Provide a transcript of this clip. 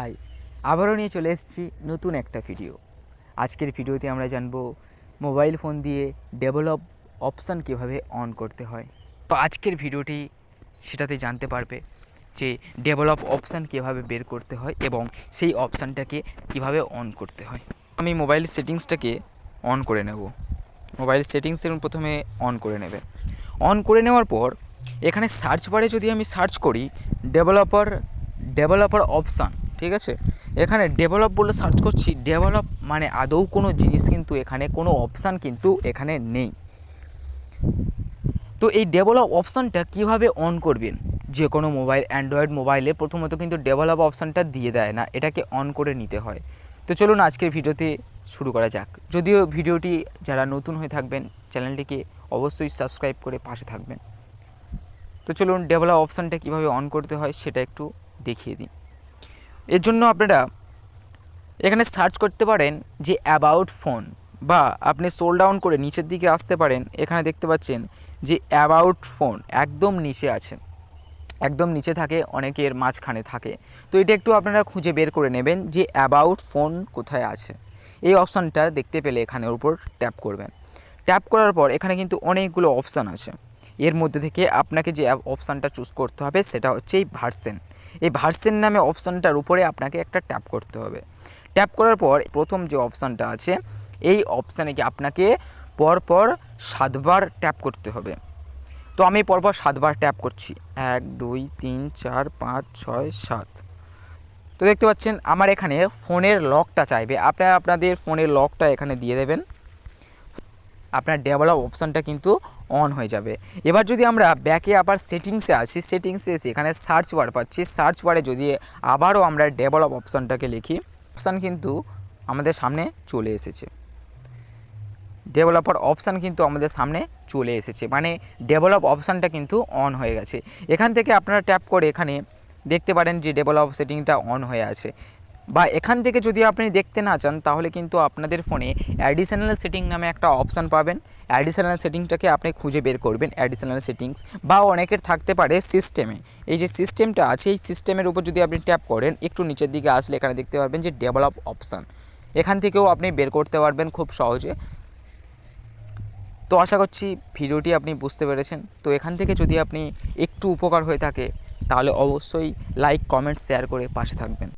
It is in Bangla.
হাই আবারও নিয়ে চলে এসেছি নতুন একটা ভিডিও আজকের ভিডিওতে আমরা জানব মোবাইল ফোন দিয়ে ডেভেলপ অপশান কীভাবে অন করতে হয়। তো আজকের ভিডিওটি সেটাতে জানতে পারবে যে ডেভেলপ অপশান কীভাবে বের করতে হয় এবং সেই অপশানটাকে কীভাবে অন করতে হয়। আমি মোবাইল সেটিংসটাকে অন করে নেব। মোবাইল সেটিংস প্রথমে অন করে নেবে। অন করে নেওয়ার পর এখানে সার্চ বারে যদি আমি সার্চ করি ডেভেলপার ডেভেলপার অপশান ঠিক আছে? এখানে ডেভেলপ বলে সার্চ করছি ডেভেলপ মানে আদৌ কোনো জিনিস কিন্তু এখানে কোনো অপশান কিন্তু এখানে নেই। তো এই ডেভেলপ অপশানটা কীভাবে অন করবেন? যে কোনো মোবাইল অ্যান্ড্রয়েড মোবাইলে প্রথমত কিন্তু ডেভেলপ অপশানটা দিয়ে দেয় না, এটাকে অন করে নিতে হয়। তো চলুন আজকের ভিডিওতে শুরু করা যাক। যদিও ভিডিওটি যারা নতুন হয়ে থাকবেন, চ্যানেলটিকে অবশ্যই সাবস্ক্রাইব করে পাশে থাকবেন। তো চলুন ডেভেলপ অপশানটা কীভাবে অন করতে হয় সেটা একটু দেখিয়ে দিই। এর জন্য আপনারা এখানে সার্চ করতে পারেন যে অ্যাবাউট ফোন বা আপনি সোল ডাউন করে নিচের দিকে আসতে পারেন, এখানে দেখতে পাচ্ছেন যে অ্যাবাউট ফোন একদম নিচে আছে। একদম নিচে থাকে, অনেকের মাঝখানে থাকে। তো এটা একটু আপনারা খুঁজে বের করে নেবেন যে অ্যাবাউট ফোন কোথায় আছে। এই অপশানটা দেখতে পেলে এখানের উপর ট্যাপ করবেন। ট্যাপ করার পর এখানে কিন্তু অনেকগুলো অপশান আছে। এর মধ্যে থেকে আপনাকে যে অপশানটা চুজ করতে হবে সেটা হচ্ছে এই ভার্সেন এই ভার্সেন নামে অপশানটার উপরে আপনাকে একটা ট্যাপ করতে হবে। ট্যাপ করার পর প্রথম যে অপশানটা আছে, এই অপশানে কি আপনাকে পরপর সাতবার ট্যাপ করতে হবে। তো আমি পরপর সাতবার ট্যাপ করছি। এক, দুই, তিন, চার, পাঁচ, ছয়, সাত। তো দেখতে পাচ্ছেন, আমার এখানে ফোনের লকটা চাইবে। আপনারা আপনাদের ফোনের লকটা এখানে দিয়ে দেবেন। আপনার ডেভেলপ অপশানটা কিন্তু অন হয়ে যাবে। এবার যদি আমরা ব্যাকে আবার সেটিংসে আছি সেটিংসে এসে এখানে সার্চ বার পাচ্ছি। সার্চ বারে যদি আবারও আমরা ডেভেলপ অপশানটাকে লিখি অপশান কিন্তু আমাদের সামনে চলে এসেছে। ডেভেলপার অপশান কিন্তু আমাদের সামনে চলে এসেছে। মানে ডেভেলপ অপশানটা কিন্তু অন হয়ে গেছে। এখান থেকে আপনারা ট্যাপ করে এখানে দেখতে পারেন যে ডেভেলপ সেটিংটা অন হয়ে আছে। বা এখান থেকে যদি আপনি দেখতে না চান, তাহলে কিন্তু আপনাদের ফোনে অ্যাডিশনাল সেটিং নামে একটা অপশান পাবেন। অ্যাডিশনাল সেটিংটাকে আপনি খুঁজে বের করবেন অ্যাডিশনাল সেটিংস বা অনেকের থাকতে পারে সিস্টেমে এই যে সিস্টেমটা আছে, এই সিস্টেমের উপর যদি আপনি ট্যাপ করেন, একটু নিচের দিকে আসলে এখানে দেখতে পারবেন যে ডেভেলপ অপশান এখান থেকেও আপনি বের করতে পারবেন খুব সহজে। তো আশা করছি ভিডিওটি আপনি বুঝতে পেরেছেন। তো এখান থেকে যদি আপনি একটু উপকার হয়ে থাকে, তাহলে অবশ্যই লাইক কমেন্ট শেয়ার করে পাশে থাকবেন।